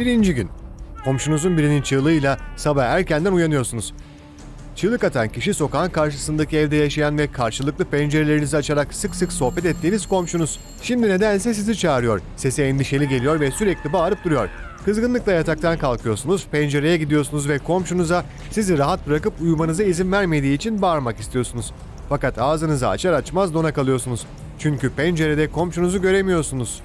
Birinci gün. Komşunuzun birinin çığlığıyla sabah erkenden uyanıyorsunuz. Çığlık atan kişi sokağın karşısındaki evde yaşayan ve karşılıklı pencerelerinizi açarak sık sık sohbet ettiğiniz komşunuz. Şimdi nedense sizi çağırıyor. Sesi endişeli geliyor ve sürekli bağırıp duruyor. Kızgınlıkla yataktan kalkıyorsunuz, pencereye gidiyorsunuz ve komşunuza sizi rahat bırakıp uyumanıza izin vermediği için bağırmak istiyorsunuz. Fakat ağzınızı açar açmaz dona kalıyorsunuz. Çünkü pencerede komşunuzu göremiyorsunuz.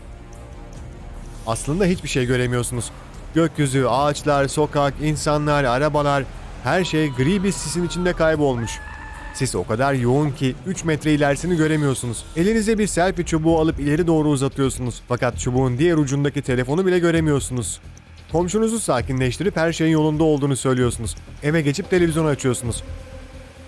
Aslında hiçbir şey göremiyorsunuz. Gökyüzü, ağaçlar, sokak, insanlar, arabalar her şey gri bir sisin içinde kaybolmuş. Sis o kadar yoğun ki 3 metre ilerisini göremiyorsunuz. Elinize bir selfie çubuğu alıp ileri doğru uzatıyorsunuz. Fakat çubuğun diğer ucundaki telefonu bile göremiyorsunuz. Komşunuzu sakinleştirip her şeyin yolunda olduğunu söylüyorsunuz. Eve geçip televizyonu açıyorsunuz.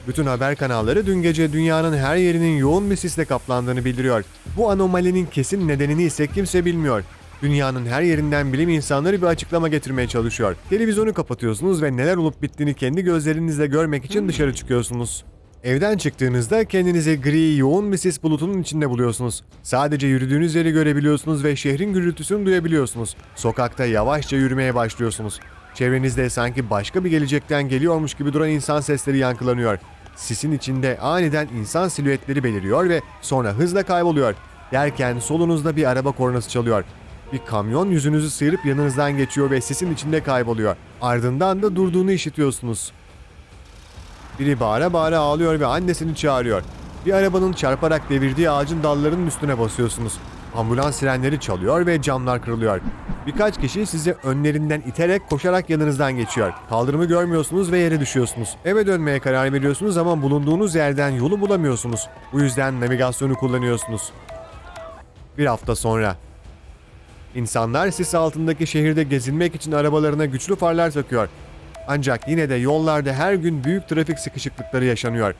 Bütün haber kanalları dün gece dünyanın her yerinin yoğun bir sisle kaplandığını bildiriyor. Bu anomalinin kesin nedenini ise kimse bilmiyor. Dünyanın her yerinden bilim insanları bir açıklama getirmeye çalışıyor. Televizyonu kapatıyorsunuz ve neler olup bittiğini kendi gözlerinizle görmek için dışarı çıkıyorsunuz. Evden çıktığınızda kendinizi gri, yoğun bir sis bulutunun içinde buluyorsunuz. Sadece yürüdüğünüz yeri görebiliyorsunuz ve şehrin gürültüsünü duyabiliyorsunuz. Sokakta yavaşça yürümeye başlıyorsunuz. Çevrenizde sanki başka bir gelecekten geliyormuş gibi duran insan sesleri yankılanıyor. Sisin içinde aniden insan silüetleri beliriyor ve sonra hızla kayboluyor. Derken solunuzda bir araba kornası çalıyor. Bir kamyon yüzünüzü sıyırıp yanınızdan geçiyor ve sisin içinde kayboluyor. Ardından da durduğunu işitiyorsunuz. Biri bağıra bağıra ağlıyor ve annesini çağırıyor. Bir arabanın çarparak devirdiği ağacın dallarının üstüne basıyorsunuz. Ambulans sirenleri çalıyor ve camlar kırılıyor. Birkaç kişi sizi önlerinden iterek koşarak yanınızdan geçiyor. Kaldırımı görmüyorsunuz ve yere düşüyorsunuz. Eve dönmeye karar veriyorsunuz ama bulunduğunuz yerden yolu bulamıyorsunuz. Bu yüzden navigasyonu kullanıyorsunuz. Bir hafta sonra İnsanlar sis altındaki şehirde gezinmek için arabalarına güçlü farlar takıyor. Ancak yine de yollarda her gün büyük trafik sıkışıklıkları yaşanıyor.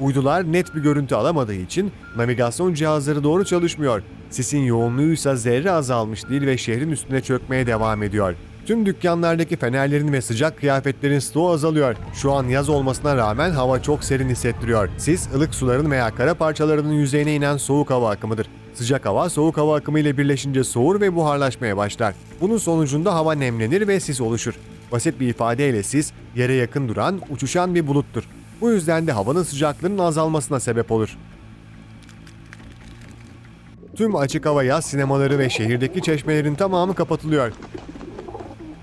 Uydular net bir görüntü alamadığı için navigasyon cihazları doğru çalışmıyor. Sisin yoğunluğuysa zerre azalmış değil ve şehrin üstüne çökmeye devam ediyor. Tüm dükkanlardaki fenerlerin ve sıcak kıyafetlerin stoğu azalıyor. Şu an yaz olmasına rağmen hava çok serin hissettiriyor. Sis, ılık suların veya kara parçalarının yüzeyine inen soğuk hava akımıdır. Sıcak hava soğuk hava akımı ile birleşince soğur ve buharlaşmaya başlar. Bunun sonucunda hava nemlenir ve sis oluşur. Basit bir ifadeyle sis, yere yakın duran, uçuşan bir buluttur. Bu yüzden de havanın sıcaklığının azalmasına sebep olur. Tüm açık hava yaz sinemaları ve şehirdeki çeşmelerin tamamı kapatılıyor.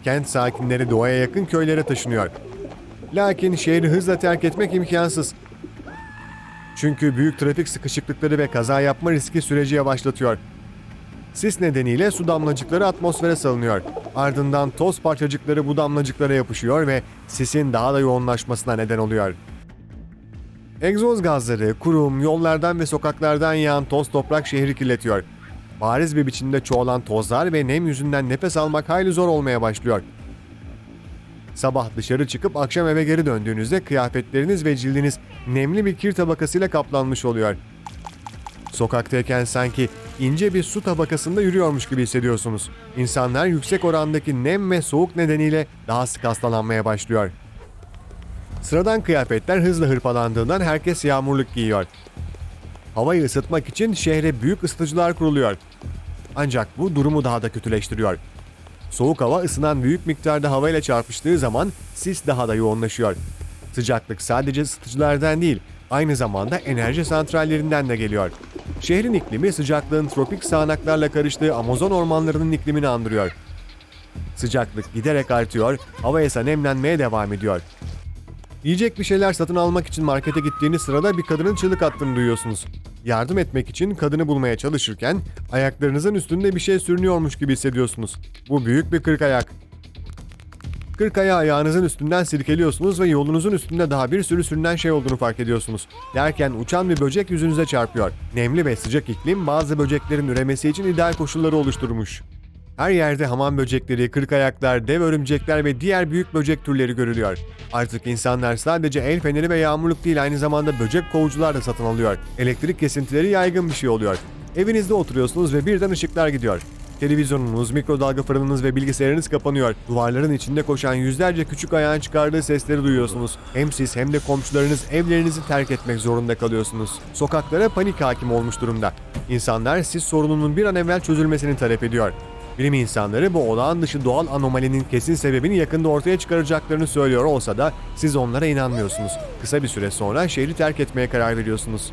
Kent sakinleri doğaya yakın köylere taşınıyor. Lakin şehri hızla terk etmek imkansız. Çünkü büyük trafik sıkışıklıkları ve kaza yapma riski süreci yavaşlatıyor. Sis nedeniyle su damlacıkları atmosfere salınıyor. Ardından toz parçacıkları bu damlacıklara yapışıyor ve sisin daha da yoğunlaşmasına neden oluyor. Egzoz gazları, kurum, yollardan ve sokaklardan yağan toz toprak şehri kirletiyor. Bariz bir biçimde çoğalan tozlar ve nem yüzünden nefes almak hayli zor olmaya başlıyor. Sabah dışarı çıkıp akşam eve geri döndüğünüzde kıyafetleriniz ve cildiniz nemli bir kir tabakasıyla kaplanmış oluyor. Sokaktayken sanki ince bir su tabakasında yürüyormuş gibi hissediyorsunuz. İnsanlar yüksek orandaki nem ve soğuk nedeniyle daha sık hastalanmaya başlıyor. Sıradan kıyafetler hızla hırpalandığından herkes yağmurluk giyiyor. Havayı ısıtmak için şehre büyük ısıtıcılar kuruluyor. Ancak bu durumu daha da kötüleştiriyor. Soğuk hava ısınan büyük miktarda havayla çarpıştığı zaman sis daha da yoğunlaşıyor. Sıcaklık sadece ısıtıcılardan değil, aynı zamanda enerji santrallerinden de geliyor. Şehrin iklimi sıcaklığın tropik sağanaklarla karıştığı Amazon ormanlarının iklimini andırıyor. Sıcaklık giderek artıyor, hava ise nemlenmeye devam ediyor. Yiyecek bir şeyler satın almak için markete gittiğiniz sırada bir kadının çığlık attığını duyuyorsunuz. Yardım etmek için kadını bulmaya çalışırken ayaklarınızın üstünde bir şey sürünüyormuş gibi hissediyorsunuz. Bu büyük bir kırk ayak. Kırk ayağı ayağınızın üstünden silkeliyorsunuz ve yolunuzun üstünde daha bir sürü sürünen şey olduğunu fark ediyorsunuz. Derken uçan bir böcek yüzünüze çarpıyor. Nemli ve sıcak iklim bazı böceklerin üremesi için ideal koşulları oluşturmuş. Her yerde hamam böcekleri, kırk ayaklar, dev örümcekler ve diğer büyük böcek türleri görülüyor. Artık insanlar sadece el feneri ve yağmurluk değil aynı zamanda böcek kovucular da satın alıyor. Elektrik kesintileri yaygın bir şey oluyor. Evinizde oturuyorsunuz ve birden ışıklar gidiyor. Televizyonunuz, mikrodalga fırınınız ve bilgisayarınız kapanıyor. Duvarların içinde koşan yüzlerce küçük ayağın çıkardığı sesleri duyuyorsunuz. Hem siz hem de komşularınız evlerinizi terk etmek zorunda kalıyorsunuz. Sokaklara panik hakim olmuş durumda. İnsanlar siz sorununun bir an evvel çözülmesini talep ediyor. Bilim insanları bu olağan dışı doğal anomalinin kesin sebebini yakında ortaya çıkaracaklarını söylüyor olsa da siz onlara inanmıyorsunuz. Kısa bir süre sonra şehri terk etmeye karar veriyorsunuz.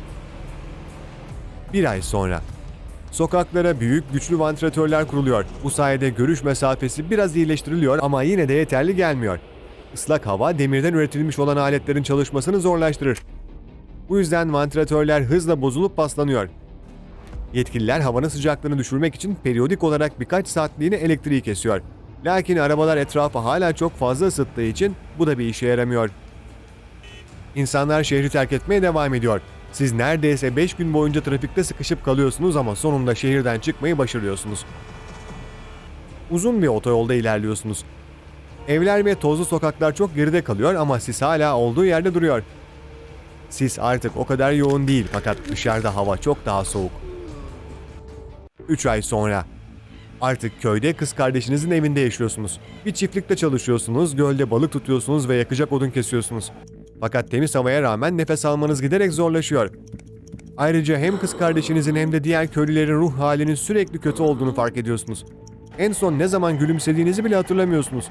Bir ay sonra Sokaklara büyük güçlü vantilatörler kuruluyor. Bu sayede görüş mesafesi biraz iyileştiriliyor ama yine de yeterli gelmiyor. Islak hava demirden üretilmiş olan aletlerin çalışmasını zorlaştırır. Bu yüzden vantilatörler hızla bozulup paslanıyor. Yetkililer havanın sıcaklığını düşürmek için periyodik olarak birkaç saatliğine elektriği kesiyor. Lakin arabalar etrafı hala çok fazla ısıttığı için bu da bir işe yaramıyor. İnsanlar şehri terk etmeye devam ediyor. Siz neredeyse 5 gün boyunca trafikte sıkışıp kalıyorsunuz ama sonunda şehirden çıkmayı başarıyorsunuz. Uzun bir otoyolda ilerliyorsunuz. Evler ve tozlu sokaklar çok geride kalıyor ama sis hala olduğu yerde duruyor. Sis artık o kadar yoğun değil fakat dışarıda hava çok daha soğuk. 3 ay sonra Artık köyde kız kardeşinizin evinde yaşıyorsunuz. Bir çiftlikte çalışıyorsunuz, gölde balık tutuyorsunuz ve yakacak odun kesiyorsunuz. Fakat temiz havaya rağmen nefes almanız giderek zorlaşıyor. Ayrıca hem kız kardeşinizin hem de diğer köylülerin ruh halinin sürekli kötü olduğunu fark ediyorsunuz. En son ne zaman gülümsediğinizi bile hatırlamıyorsunuz.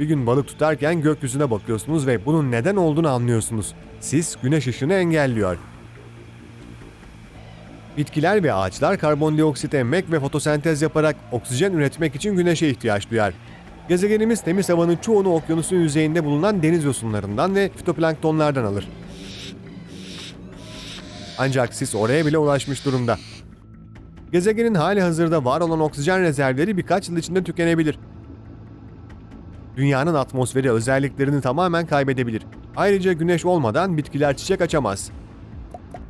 Bir gün balık tutarken gökyüzüne bakıyorsunuz ve bunun neden olduğunu anlıyorsunuz. Sis güneş ışını engelliyor. Bitkiler ve ağaçlar karbondioksit emmek ve fotosentez yaparak oksijen üretmek için güneşe ihtiyaç duyar. Gezegenimiz temiz havanın çoğunu okyanusun yüzeyinde bulunan deniz yosunlarından ve fitoplanktonlardan alır. Ancak sis oraya bile ulaşmış durumda. Gezegenin hali hazırda var olan oksijen rezervleri birkaç yıl içinde tükenebilir. Dünyanın atmosferi özelliklerini tamamen kaybedebilir. Ayrıca güneş olmadan bitkiler çiçek açamaz.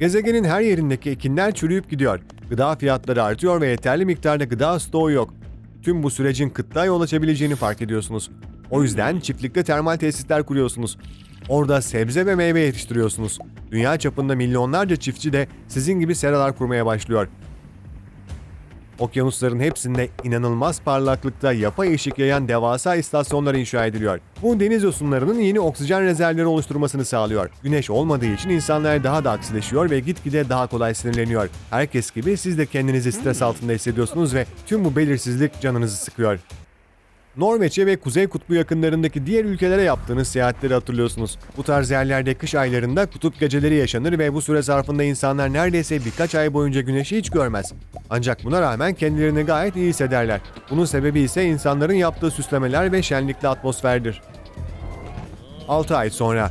Gezegenin her yerindeki ekinler çürüyüp gidiyor. Gıda fiyatları artıyor ve yeterli miktarda gıda stoğu yok. Tüm bu sürecin kıtlığa yol açabileceğini fark ediyorsunuz. O yüzden çiftlikte termal tesisler kuruyorsunuz. Orada sebze ve meyve yetiştiriyorsunuz. Dünya çapında milyonlarca çiftçi de sizin gibi seralar kurmaya başlıyor. Okyanusların hepsinde inanılmaz parlaklıkta yapay ışık yayan devasa istasyonlar inşa ediliyor. Bu deniz yosunlarının yeni oksijen rezervleri oluşturmasını sağlıyor. Güneş olmadığı için insanlar daha da aksileşiyor ve gitgide daha kolay sinirleniyor. Herkes gibi siz de kendinizi stres altında hissediyorsunuz ve tüm bu belirsizlik canınızı sıkıyor. Norveç'e ve Kuzey Kutbu yakınlarındaki diğer ülkelere yaptığınız seyahatleri hatırlıyorsunuz. Bu tarz yerlerde kış aylarında kutup geceleri yaşanır ve bu süre zarfında insanlar neredeyse birkaç ay boyunca güneşi hiç görmez. Ancak buna rağmen kendilerini gayet iyi hissederler. Bunun sebebi ise insanların yaptığı süslemeler ve şenlikli atmosferdir. 6 ay sonra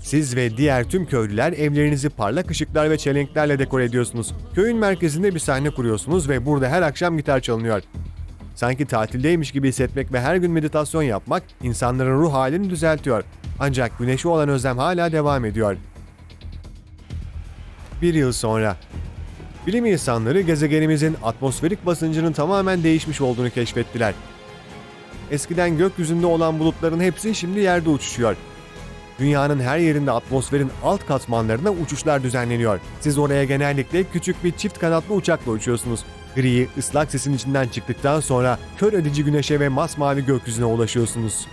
siz ve diğer tüm köylüler evlerinizi parlak ışıklar ve çelenklerle dekore ediyorsunuz. Köyün merkezinde bir sahne kuruyorsunuz ve burada her akşam gitar çalınıyor. Sanki tatildeymiş gibi hissetmek ve her gün meditasyon yapmak insanların ruh halini düzeltiyor. Ancak güneşe olan özlem hala devam ediyor. Bir yıl sonra Bilim insanları gezegenimizin atmosferik basıncının tamamen değişmiş olduğunu keşfettiler. Eskiden gökyüzünde olan bulutların hepsi şimdi yerde uçuşuyor. Dünyanın her yerinde atmosferin alt katmanlarına uçuşlar düzenleniyor. Siz oraya genellikle küçük bir çift kanatlı uçakla uçuyorsunuz. Gri, ıslak sesin içinden çıktıktan sonra kör edici güneşe ve masmavi gökyüzüne ulaşıyorsunuz.